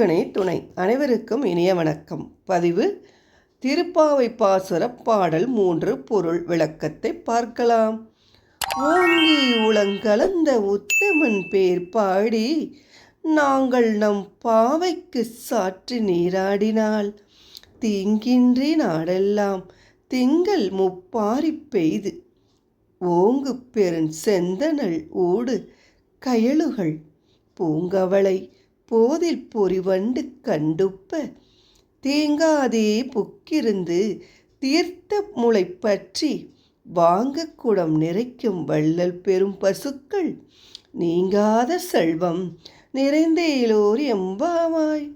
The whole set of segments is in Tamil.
முருகனே துணை. அனைவருக்கும் இனிய வணக்கம். பதிவு திருப்பாவை பாசுர பாடல் மூன்று பொருள் விளக்கத்தை பார்க்கலாம். ஓங்கி உளங்கலந்த உத்தமன் பேர் பாடி நாங்கள் நம் பாவைக்கு சாற்றி நீராடினால். தீங்கின்றி நாடெல்லாம் திங்கள் முப்பாரி பெய்து. ஓங்கு பெருஞ் செந்தனல் ஊடு கயலுகள் பூங்கவளை. போதில் பொறிவண்டு கண்டுப்ப தேங்காதே புக்கிருந்து தீர்த்த முளை பற்றி வாங்க குடம் நிறைக்கும் வள்ளல் பெரும் பசுக்கள் நீங்காத செல்வம் நிறைந்தேலோர் எம்பாவாய்.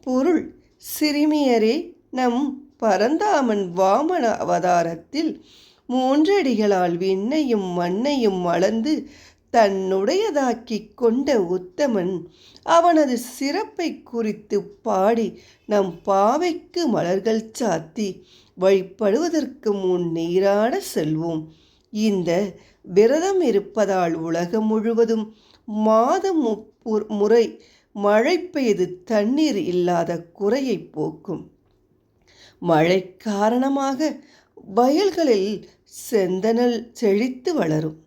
பொருள் சிறுமியரே நம் பரந்தாமன் வாமன அவதாரத்தில் மூன்றடிகளால் விண்ணையும் மண்ணையும் அளந்து தன்னுடையதாக்கிக் கொண்ட உத்தமன் அவனது சிறப்பை குறித்து பாடி நம் பாவைக்கு மலர்கள் சாத்தி வழிபடுவதற்கு முன் நீராட செல்வோம். இந்த விரதம் இருப்பதால் உலகம் முழுவதும் மாதம் முறை மழை பெய்து தண்ணீர் இல்லாத குறையை போக்கும். மழை காரணமாக வயல்களில் செந்தனல் செழித்து வளரும்.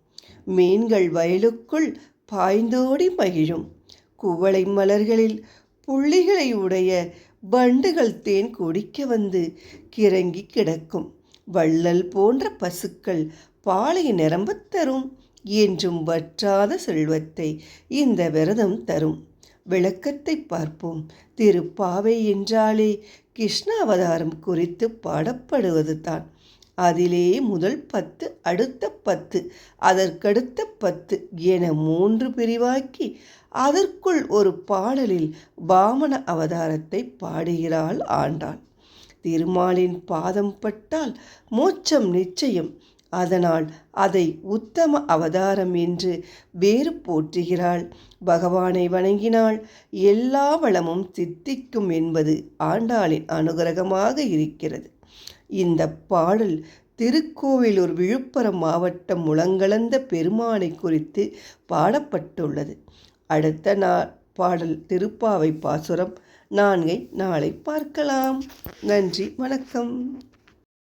மீன்கள் வயலுக்குள் பாய்ந்தோடி மகிழும். குவளை மலர்களில் புள்ளிகளை உடைய வண்டுகள் தேன் குடிக்க வந்து கிறங்கி கிடக்கும். வள்ளல் போன்ற பசுக்கள் பாலை நிரம்பத் தரும் என்றும் வற்றாத செல்வத்தை இந்த விரதம் தரும். விளக்கத்தை பார்ப்போம். திருப்பாவை என்றாலே கிருஷ்ணாவதாரம் குறித்து பாடப்படுவது தான் அதிலே முதல் பத்து அடுத்த பத்து அதற்கடுத்த பத்து என மூன்று பிரிவாக்கி அதற்குள் ஒரு பாடலில் பாமன அவதாரத்தை பாடுகிறாள் ஆண்டாள். திருமாலின் பாதம் பட்டால் மோட்சம் நிச்சயம். அதனால் அதை உத்தம அவதாரம் என்று வேறு போற்றுகிறாள். பகவானை வணங்கினால் எல்லா வளமும் சித்திக்கும் என்பது ஆண்டாளின் அனுகிரகமாக இருக்கிறது. இந்த பாடல் திருக்கோவிலூர் விழுப்புரம் மாவட்டம் முழங்கலந்த பெருமானை குறித்து பாடப்பட்டுள்ளது. அடுத்த நா பாடல் திருப்பாவை பாசுரம். நான்கை நாளை பார்க்கலாம். நன்றி வணக்கம்.